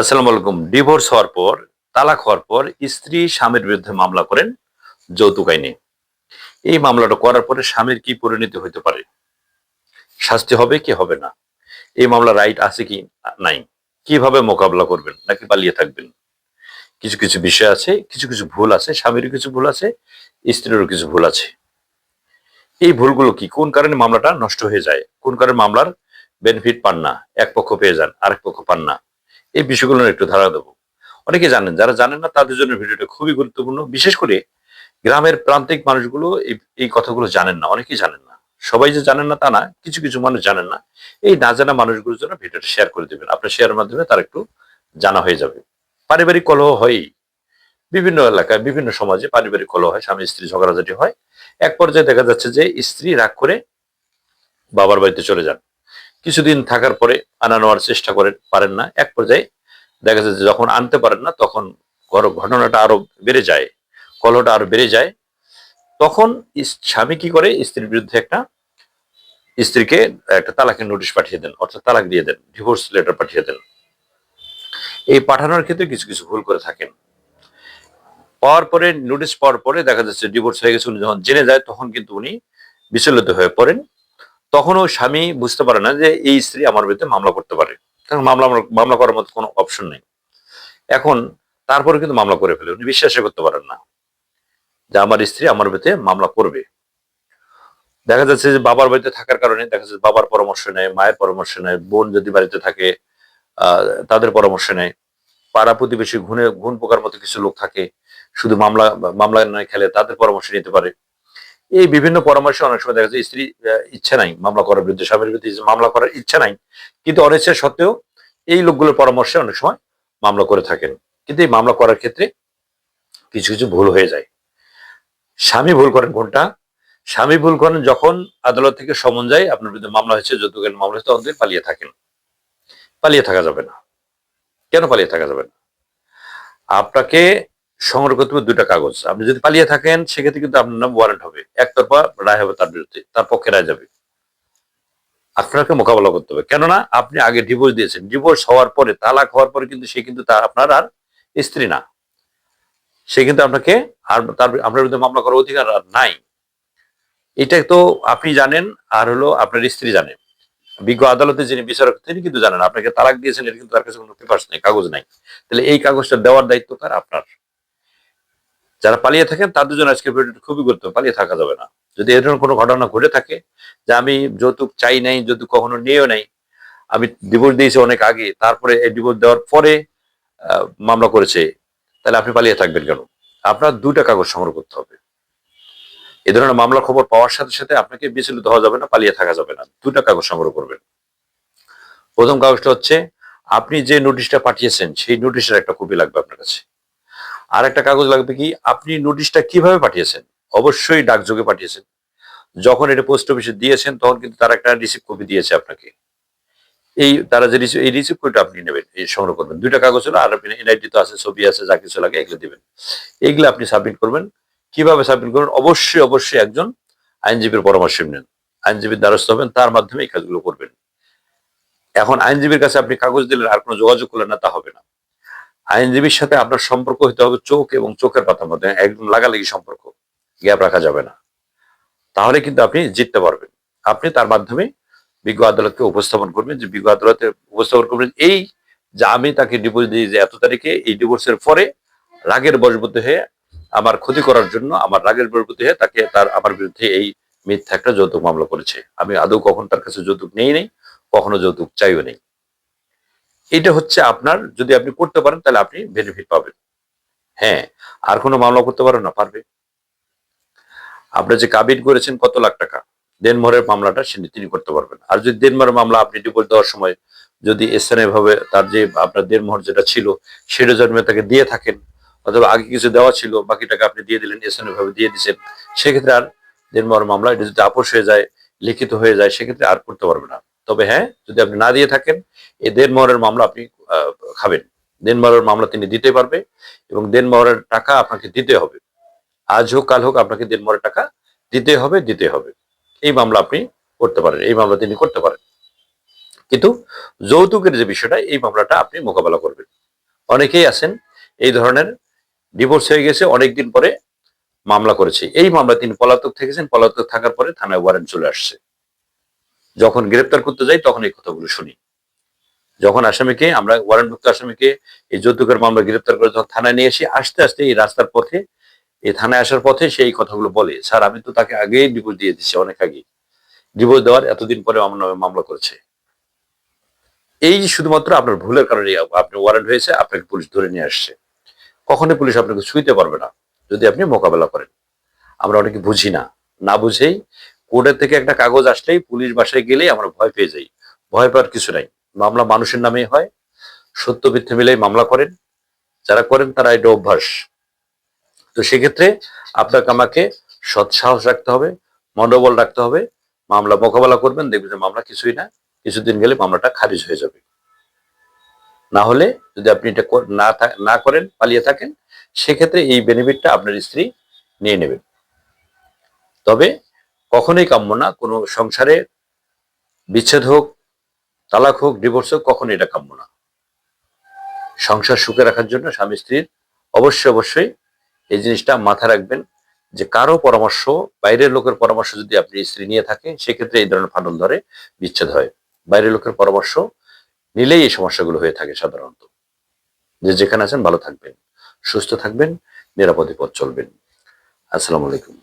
আসসালামু আলাইকুম। ডিভোর্স হওয়ার পর, তালাক হওয়ার পর স্ত্রী স্বামীর বিরুদ্ধে মামলা করেন যৌতুক আইনে। এই মামলাটা করার পরে স্বামীর কি পরিণতি হইতে পারে? শাস্তি হবে কি হবে না? এই মামলা রাইট আছে কি নাই? কীভাবে মোকাবিলা করবেন? নাকি পালিয়ে থাকবেন? কিছু কিছু বিষয় আছে, কিছু কিছু ভুল আছে, স্বামীরও কিছু ভুল আছে, স্ত্রীরও কিছু ভুল আছে। এই ভুলগুলো কি? কোন কারণে মামলাটা নষ্ট হয়ে যায়? কোন কারণে মামলার বেনিফিট পান না? এক পক্ষ পেয়ে যান, আরেক পক্ষ পান না। এই বিষয়গুলো একটু ধারা দেবো। অনেকে জানেন, যারা জানেন না, তাদের জন্য ভিডিওটা খুবই গুরুত্বপূর্ণ। বিশেষ করে গ্রামের প্রান্তিক মানুষগুলো এই এই কথাগুলো জানেন না, অনেকেই জানেন না। সবাই যে জানেন না তা না, কিছু কিছু মানুষ জানেন না। এই না জানা মানুষগুলোর জন্য ভিডিওটা শেয়ার করে দেবেন। আপনার শেয়ারের মাধ্যমে তার একটু জানা হয়ে যাবে। পারিবারিক কলহ হয়ই বিভিন্ন এলাকায়, বিভিন্ন সমাজে পারিবারিক কলহ হয়, স্বামী স্ত্রী ঝগড়াঝাটি হয়। এক পর্যায়ে দেখা যাচ্ছে যে স্ত্রী রাগ করে বাবার বাড়িতে চলে যান। কিছুদিন থাকার পরে আনা নেওয়ার চেষ্টা করেন পারেন না। এক পর্যায়ে দেখা যাচ্ছে যখন আনতে পারেন না, তখন ঘটনাটা আরও বেড়ে যায়, কলহটা আরও বেড়ে যায়। তখন স্বামী কি করে? স্ত্রীর বিরুদ্ধে একটা স্ত্রীকে একটা তালাকের নোটিশ পাঠিয়ে দেন, অর্থাৎ তালাক দিয়ে দেন ডিভোর্স লেটার পাঠিয়ে দেন। এই পাঠানোর ক্ষেত্রে কিছু কিছু ভুল করে থাকেন। পাওয়ার পরে, নোটিশ পাওয়ার পরে দেখা যাচ্ছে ডিভোর্স হয়ে গেছে, উনি যখন জেনে যায়, তখন কিন্তু উনি বিচলিত হয়ে পড়েন। তখনও স্বামী বুঝতে পারে না যে এই স্ত্রী আমার বিরুদ্ধে মামলা করতে পারে। কারণ মামলা মামলা করার মতো কোনো অপশন নেই। এখন তারপরে কিন্তু মামলা করে ফেলে। উনি বিশ্বাসই করতে পারেন না যে আমার স্ত্রী আমার বিরুদ্ধে মামলা করবে। দেখা যাচ্ছে যে বাবার বাড়িতে থাকার কারণে দেখা যাচ্ছে বাবার পরামর্শ নেয়, মায়ের পরামর্শ নেয়, বোন যদি বাড়িতে থাকে তাদের পরামর্শ নেয়। পাড়া প্রতিবেশী, ঘুনে ঘুন পোকার মতো কিছু লোক থাকে, শুধু মামলা মামলা নয় খেলে তাদের পরামর্শ নিতে পারে। এই বিভিন্ন পরামর্শে অনেক সময় দেখা যায় স্ত্রী ইচ্ছা নাই মামলা করার বিরুদ্ধে, স্বামীর বিরুদ্ধে মামলা করার ইচ্ছা নাই, কিন্তু অনিচ্ছা সত্ত্বেও এই লোকগুলোর পরামর্শে অনেক সময় মামলা করে থাকেন। কিন্তু এই মামলা করার ক্ষেত্রে কিছু কিছু ভুল হয়ে যায়। স্বামী ভুল করেন কোনটা? স্বামী ভুল করেন যখন আদালত থেকে সমন যায়, আপনার বিরুদ্ধে মামলা হয়েছে, যৌতুকের মামলা হয়েছে তখন পালিয়ে থাকেন। পালিয়ে থাকা যাবে না। কেন পালিয়ে থাকা যাবে না? আপনাকে সংগ্রহ করতে হবে দুটা কাগজ। আপনি যদি পালিয়ে থাকেন, সেক্ষেত্রে কিন্তু আপনার নাম ওয়ারেন্ট হবে। একতরফা রায় হবে তার বিরুদ্ধে, তার পক্ষে রায় যাবে। আপনাকে মোকাবেলা করতে হবে। কেননা আপনি আগে ডিভোর্স দিয়েছেন। ডিভোর্স হওয়ার পরে, তালাক হওয়ার পরে কিন্তু সে কিন্তু তার, আপনার আর স্ত্রী না। সে কিন্তু আপনাকে আর তার, আপনার বিরুদ্ধে মামলা করার অধিকার আর নাই। এটা তো আপনি জানেন, আর হলো আপনার স্ত্রী জানেন বিজ্ঞ আদালতে যিনি বিচারক, তিনি কিন্তু জানেন। আপনাকে তালাক দিয়েছেন এটা কিন্তু তার কাছে কোনো পেপার্স নেই, কাগজ নাই। তাহলে এই কাগজটা দেওয়ার দায়িত্ব তার, আপনার। যারা পালিয়ে থাকেন, তাদের জন্য আজকে ভিডিওটি খুবই গুরুত্ব পালিয়ে থাকা যাবে না। যদি এ কোনো ঘটনা ঘটে থাকে যে আমি যৌতুক চাই নাই, যৌতুক কখনো নিয়েও নাই, আমি ডিভোর্স দিয়েছি অনেক আগে, তারপরে এই ডিভোর্স দেওয়ার পরে মামলা করেছে, তাহলে আপনি পালিয়ে থাকবেন কেন? আপনার দুটা কাগজ সংগ্রহ করতে হবে। এ ধরনের মামলার খবর পাওয়ার সাথে সাথে আপনাকে বিচলিত হওয়া যাবে না, পালিয়ে থাকা যাবে না। দুটা কাগজ সংগ্রহ করবেন। প্রথম কাগজটা হচ্ছে, আপনি যে নোটিশটা পাঠিয়েছেন, সেই নোটিশের একটা কপি লাগবে আপনার কাছে। আর একটা কাগজ লাগবে কি? আপনি নোটিশটা কীভাবে পাঠিয়েছেন? অবশ্যই ডাকযোগে পাঠিয়েছেন। যখন এটা পোস্ট অফিসে দিয়েছেন, তখন কিন্তু তারা একটা রিসিভ কপি দিয়েছে আপনাকে। এই তারা যে রিসিভ এই রিসিভ কপিটা আপনি নেবেন, এই সংগ্রহ করবেন। দুইটা কাগজ হলো, আর আপনি এনআইডি তো আছে, ছবি আছে, যা কিছু লাগে এগুলো দিবেন। এইগুলো আপনি সাবমিট করবেন। কীভাবে সাবমিট করবেন? অবশ্যই অবশ্যই একজন আইনজীবীর পরামর্শ নেন। আইনজীবীর দ্বারস্থ হবেন, তার মাধ্যমে এই কাজগুলো করবেন। এখন আইনজীবীর কাছে আপনি কাগজ দিলেন, আর কোনো যোগাযোগ করলেন না, তা হবে না। আইনজীবীর সাথে আপনার সম্পর্ক হতে হবে চোখ এবং চোখের পাতার মধ্যে, একদম লাগালাগি সম্পর্ক, গ্যাপ রাখা যাবে না। তাহলে কিন্তু আপনি জিততে পারবেন। আপনি তার মাধ্যমে বিজ্ঞ আদালতকে উপস্থাপন করবেন যে বিজ্ঞ আদালতে উপস্থাপন করবেন এই যে আমি তাকে ডিভোর্স দিই যে এত তারিখে, এই ডিভোর্সের পরে রাগের বশবর্তী হয়ে আমার ক্ষতি করার জন্য, আমার রাগের বশবর্তী হয়ে তাকে তার, আমার বিরুদ্ধে এই মিথ্যা একটা যৌতুক মামলা করেছে। আমি আদৌ কখন তার কাছে যৌতুক নেই নেই, কখনো যৌতুক চাইও নেই। এটা হচ্ছে আপনার, যদি আপনি করতে পারেন, তাহলে আপনি বেনিফিট পাবেন। হ্যাঁ আর কোনো মামলা করতে পারেন না, পারবে। আপনি যে কাবিন করেছেন কত লাখ টাকা দেনমোহরের মামলাটা সে তিনি করতে পারবেন। আর যদি দেনমোহরের মামলা আপনি ডিভোর্স দেওয়ার সময় যদি স্থানীয় ভাবে তার যে আপনার দেনমোহর যেটা ছিল, সেটা জন্মে তাকে দিয়ে থাকেন, অথবা আগে কিছু দেওয়া ছিল, বাকি টাকা আপনি দিয়ে দিলেন স্থানীয় ভাবে দিয়ে দিচ্ছেন সেক্ষেত্রে আর দেনমোহর মামলা, এটা যদি আপোষ হয়ে যায়, লিখিত হয়ে যায়, সেক্ষেত্রে আর করতে পারবে না। তবে হ্যাঁ যদি আপনি না দিয়ে থাকেন, এই দেনমোহরের মামলা আপনি খাবেন। দেনমোহরের মামলা তিনি দিতে পারবে এবং দেনমোহরের টাকা আপনাকে দিতে হবে। আজ হোক, কাল হোক আপনাকে দেনমোহরের টাকা দিতে হবে দিতে হবে। এই মামলা আপনি করতে পারেন, এই মামলা তিনি করতে পারেন। কিন্তু যৌতুকের যে বিষয়টা, এই মামলাটা আপনি মোকাবেলা করবেন। অনেকেই আছেন, এই ধরনের ডিভোর্স হয়ে গেছে, অনেকদিন পরে মামলা করেছে। এই মামলা তিনি পলাতক থেকেছেন, পলাতক থাকার পরে থানায় ওয়ারেন্ট চলে আসছে। যখন গ্রেপ্তার করতে যাই, তখন এই কথাগুলো শুনি। যখন আসামিকে, আমরা ওয়ারেন্টভুক্ত আসামিকে এই যৌতুকের মামলা গ্রেপ্তার করে যখন থানায় নিয়ে এসে আস্তে আস্তে এই রাস্তার পথে, এই থানায় আসার পথে সেই কথাগুলো বলে, স্যার, আমি তো তাকে আগেই ডিভোর্স দিয়ে দিচ্ছি অনেক আগে ডিভোর্স দেওয়ার এতদিন পরে আমার নামে মামলা করেছে। এই শুধুমাত্র আপনার ভুলের কারণে আপনি ওয়ারেন্ট হয়েছে, আপনাকে পুলিশ ধরে নিয়ে আসছে। কখনোই পুলিশ আপনাকে ছুঁইতে পারবে না, যদি আপনি মোকাবেলা করেন। আমরা অনেকে বুঝি না। না বুঝেই কোর্টের থেকে একটা কাগজ আসলেই পুলিশ বাসায় গেলেই আমরা ভয় পেয়ে যাই। ভয় পাওয়ার কিছু নাই। মামলা মানুষের নামেই হয়। সত্য মিথ্যে মিলেই মামলা করেন। যারা করেন তারা এটা অভ্যাস। তো সেক্ষেত্রে আপনাকে আমাকে সৎ সাহস রাখতে হবে, মনোবল রাখতে হবে। মামলা মোকাবেলা করবেন, দেখবেন যে মামলা কিছুই না। কিছুদিন গেলে মামলাটা খারিজ হয়ে যাবে। না হলে যদি আপনি এটা না না করেন, পালিয়ে থাকেন, সেক্ষেত্রে এই বেনিফিটটা আপনার স্ত্রী নিয়ে নেবেন তবে কখনোই কাম্য না। কোনো সংসারে বিচ্ছেদ হোক, তালাক হোক ডিভোর্স হোক কখনো এটা কাম্য না। সংসার সুখে রাখার জন্য স্বামী স্ত্রীর অবশ্যই অবশ্যই এই জিনিসটা মাথা রাখবেন যে কারও পরামর্শ, বাইরের লোকের পরামর্শ যদি আপনি স্ত্রী নিয়ে থাকে সেক্ষেত্রে এই ধরনের ফাটল ধরে বিচ্ছেদ হয়। বাইরের লোকের পরামর্শ নিলেই এই সমস্যাগুলো হয়ে থাকে সাধারণত। যে যেখানে আছেন ভালো থাকবেন, সুস্থ থাকবেন, নিরাপদে পথ চলবেন। আসসালামু আলাইকুম।